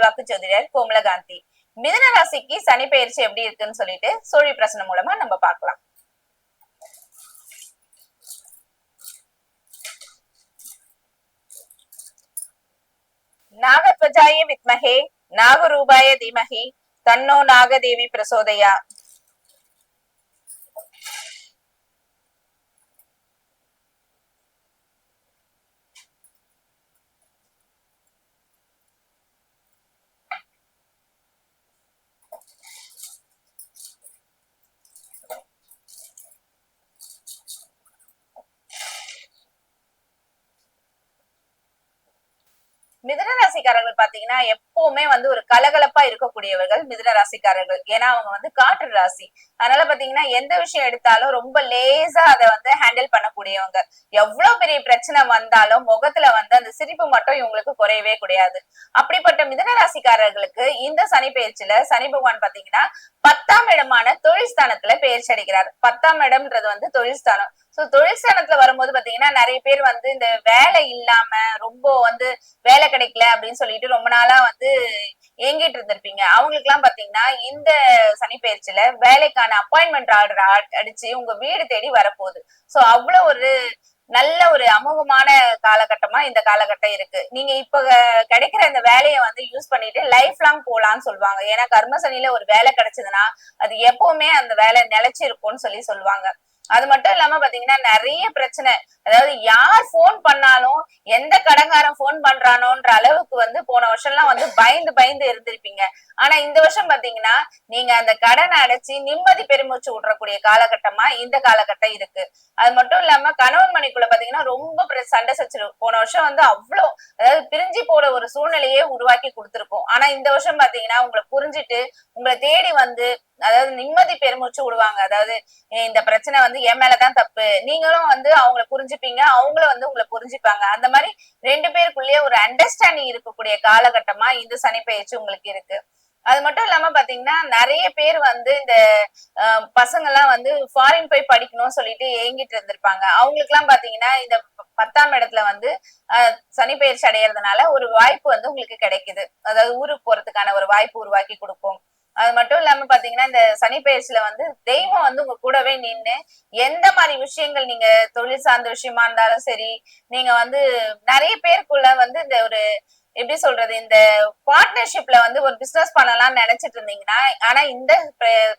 அருள்வாக்கு ஜோதிடர் கோமலகாந்தி மிதன ராசிக்கு சனி பயிற்சி எப்படி இருக்குன்னு சொல்லிட்டு சோழி பிரசனம் மூலமா நம்ம பார்க்கலாம். நாகத்வஜாய வித்மகே நாகரூபாய தீமகி தன்னோ நாகதேவி பிரசோதயா. மிதுன ராசிக்காரர்கள் பாத்தீங்கன்னா எப்பவுமே வந்து ஒரு கலகலப்பா இருக்கக்கூடியவர்கள் மிதுன ராசிக்காரர்கள். ஏன்னா அவங்க வந்து காற்று ராசி. அதனால பாத்தீங்கன்னா எந்த விஷயம் எடுத்தாலும் ரொம்ப லேசா அதை வந்து ஹேண்டில் பண்ணக்கூடியவங்க. எவ்வளவு பெரிய பிரச்சனை வந்தாலும் முகத்துல வந்து அந்த சிரிப்பு மட்டும் இவங்களுக்கு குறையவே கிடையாது அப்படிப்பட்ட மிதுன ராசிக்காரர்களுக்கு இந்த சனி பயிற்சியில சனி பகவான் பாத்தீங்கன்னா பத்தாம் இடமான தொழில் ஸ்தானத்துல பயிற்சி அடைகிறார். பத்தாம் இடம்ன்றது வந்து தொழில் ஸ்தானம். சோ தொழில் ஸ்தானத்துல வரும்போது பாத்தீங்கன்னா நிறைய பேர் வந்து இந்த வேலை இல்லாம ரொம்ப வந்து வேலை கிடைக்கல அப்படின்னு சொல்லிட்டு ரொம்ப நாளா வந்து ஏங்கிட்டு இருந்திருப்பீங்க. அவங்களுக்கு எல்லாம் பாத்தீங்கன்னா இந்த சனி பயிற்சியில வேலைக்கான அப்பாயின்மெண்ட் ஆர்டர் அடிச்சு உங்க வீடு தேடி வரப்போகுது. சோ அவ்வளவு ஒரு நல்ல ஒரு அமோகமான காலகட்டமா இந்த காலகட்டம் இருக்கு. நீங்க இப்ப கிடைக்கிற இந்த வேலையை வந்து யூஸ் பண்ணிட்டு லைஃப் லாங் போலான்னு சொல்லுவாங்க. ஏன்னா கர்மசனில ஒரு வேலை கிடைச்சதுன்னா அது எப்பவுமே அந்த வேலை நிலைச்சு இருக்கும்னு சொல்லி சொல்லுவாங்க. அது மட்டும் இல்லாம பாத்தீங்கன்னா நிறைய பிரச்சனை. அதாவது யார் போன் பண்ணாலும் எந்த கடங்காரன் போன் பண்றானோன்ற அளவுக்கு வந்து போன வருஷம் எல்லாம் வந்து பயந்து பயந்து இருந்திருப்பீங்க ஆனா இந்த வருஷம் பாத்தீங்கன்னா நீங்க அந்த கடனை அடைச்சு நிம்மதி பெருமூச்சு விடுறக்கூடிய காலகட்டமா இந்த காலகட்டம் இருக்கு. அது மட்டும் இல்லாம கணவன் மணிக்குள்ள பாத்தீங்கன்னா ரொம்ப சண்டை சச்சிரும் போன வருஷம் வந்து அவ்வளவு அதாவது பிரிஞ்சு போற ஒரு சூழ்நிலையே உருவாக்கி கொடுத்துருக்கோம். ஆனா இந்த வருஷம் பாத்தீங்கன்னா உங்களை புரிஞ்சுட்டு உங்களை தேடி வந்து அதாவது நிம்மதி பெருமூச்சு விடுவாங்க. அதாவது இந்த பிரச்சனை வந்து என் மேலதான் தப்பு. நீங்களும் வந்து அவங்கள புரிஞ்சுப்பீங்க அவங்களும் வந்து உங்களை புரிஞ்சுப்பாங்க. அந்த மாதிரி ரெண்டு பேருக்குள்ளேயே ஒரு அண்டர்ஸ்டாண்டிங் இருக்கக்கூடிய காலகட்டமா இந்த சனி பயிற்சி உங்களுக்கு இருக்கு. அது மட்டும் இல்லாம பாத்தீங்கன்னா நிறைய பேர் வந்து இந்த பசங்க எல்லாம் வந்து ஃபாரின் போய் படிக்கணும்னு சொல்லிட்டு ஏங்கிட்டு இருந்திருப்பாங்க. அவங்களுக்கு எல்லாம் பாத்தீங்கன்னா இந்த பத்தாம் இடத்துல வந்து சனி பயிற்சி அடையிறதுனால ஒரு வாய்ப்பு வந்து உங்களுக்கு கிடைக்குது. அதாவது ஊருக்கு போறதுக்கான ஒரு வாய்ப்பு உருவாக்கி கொடுக்கும். அது மட்டும் இல்லாம பாத்தீங்கன்னா இந்த சனி பயிற்சியில வந்து தெய்வம் வந்து உங்க கூடவே நின்று எந்த மாதிரி விஷயங்கள் நீங்க தொழில் சார்ந்த விஷயமா இருந்தாலும் சரி நீங்க வந்து நிறைய பேருக்குள்ள வந்து இந்த ஒரு எப்படி சொல்றது இந்த பார்ட்னர்ஷிப்ல வந்து ஒரு பிசினஸ் பண்ணலாம்னு நினைச்சிட்டு இருந்தீங்கன்னா ஆனா இந்த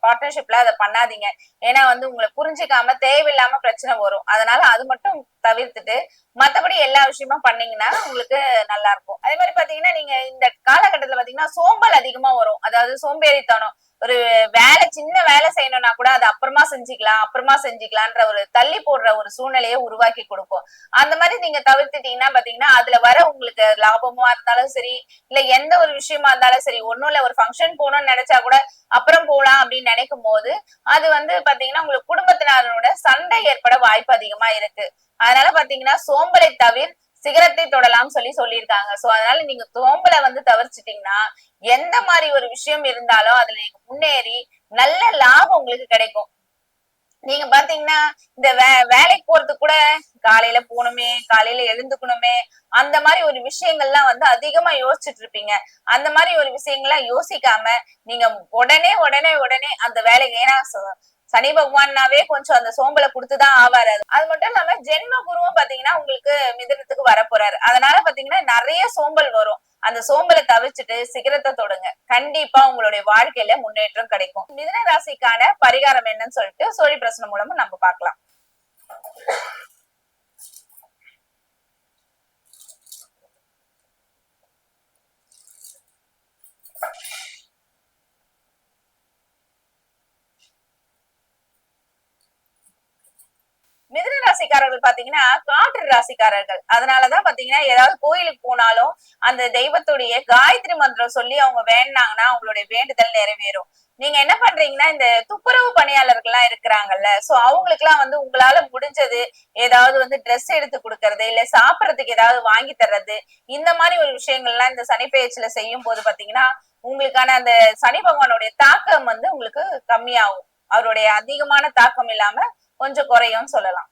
பார்ட்னர்ஷிப்ல அதை பண்ணாதீங்க. ஏன்னா வந்து உங்களை புரிஞ்சுக்காம தேவையில்லாம பிரச்சனை வரும். அதனால அது மட்டும் தவிர்த்துட்டு மத்தபடி எல்லா விஷயமும் பண்ணீங்கன்னா உங்களுக்கு நல்லா இருக்கும். அதே மாதிரி பாத்தீங்கன்னா நீங்க இந்த காலகட்டத்துல பாத்தீங்கன்னா சோம்பல் அதிகமா வரும். அதாவது சோம்பேறித்தனம் ஒரு வேலை சின்ன வேலை செய்யணும்னா கூட அது அப்புறமா செஞ்சுக்கலாம் அப்புறமா செஞ்சுக்கலான்ற ஒரு தள்ளி போடுற ஒரு சூழ்நிலையை உருவாக்கி கொடுக்கும். அந்த மாதிரி நீங்க தவிர்த்துட்டீங்கன்னா பாத்தீங்கன்னா அதுல வர உங்களுக்கு லாபமா இருந்தாலும் சரி இல்ல எந்த ஒரு விஷயமா இருந்தாலும் சரி ஒன்னும் இல்ல ஒரு ஃபங்க்ஷன் போகணும்னு நினைச்சா கூட அப்புறம் போகலாம் அப்படின்னு நினைக்கும் போது அது வந்து பாத்தீங்கன்னா உங்களுக்கு குடும்பத்தினரோட சண்டை ஏற்பட வாய்ப்பு அதிகமா இருக்கு. அதனால பாத்தீங்கன்னா சோம்பலை தவிர சிகரத்தை தொடலாம் சொல்லி சொல்லியிருக்காங்க. சோ அதனால நீங்க சோம்பலை வந்து தவிர்ச்சிட்டீங்கன்னா எந்த மாதிரி ஒரு விஷயம் இருந்தாலும் அதுல நீங்க முன்னேறி நல்ல லாபம் உங்களுக்கு கிடைக்கும். நீங்க பாத்தீங்கன்னா இந்த வே வேலைக்கு போறது கூட காலையில போகணுமே காலையில எழுந்துக்கணுமே அந்த மாதிரி ஒரு விஷயங்கள்லாம் வந்து அதிகமா யோசிச்சுட்டு இருப்பீங்க. அந்த மாதிரி ஒரு விஷயங்கள்லாம் யோசிக்காம நீங்க உடனே உடனே உடனே அந்த வேலைக்கு ஏன்னா சனி பகவான்னாவே கொஞ்சம் அந்த சோம்பலை கொடுத்துதான் ஆவாரு அது. மட்டும் இல்லாம ஜென்ம குருவும் பாத்தீங்கன்னா உங்களுக்கு மிதனத்துக்கு வரப்போறாரு. அதனால பாத்தீங்கன்னா நிறைய சோம்பல் வரும். அந்த சோம்பலை தவிர்த்துட்டு சிகரத்தை தொடுங்க. கண்டிப்பா உங்களுடைய வாழ்க்கையில முன்னேற்றம் கிடைக்கும். மிதன ராசிக்கான பரிகாரம் என்னன்னு சொல்லிட்டு சோழி பிரசனம் மூலமா நம்ம பார்க்கலாம் மிதுன ராசிக்காரர்கள் பாத்தீங்கன்னா காற்று ராசிக்காரர்கள். அதனாலதான் பாத்தீங்கன்னா ஏதாவது கோயிலுக்கு போனாலும் அந்த தெய்வத்துடைய காயத்ரி மந்திரம் சொல்லி அவங்க வேண்டாங்கன்னா அவங்களுடைய வேண்டுதல் நிறைவேறும். நீங்க என்ன பண்றீங்கன்னா இந்த துப்புரவு பணியாளர்கள் எல்லாம் இருக்கிறாங்கல்ல சோ அவங்களுக்கு எல்லாம் வந்து உங்களால முடிஞ்சது ஏதாவது வந்து ட்ரெஸ் எடுத்து கொடுக்கறது இல்ல சாப்பிடறதுக்கு ஏதாவது வாங்கி தர்றது இந்த மாதிரி ஒரு விஷயங்கள்லாம் இந்த சனி செய்யும் போது பாத்தீங்கன்னா உங்களுக்கான அந்த சனி பகவானுடைய தாக்கம் வந்து உங்களுக்கு கம்மியாகும். அவருடைய அதிகமான தாக்கம் இல்லாம கொஞ்சம் குறையும் சொல்லலாம்.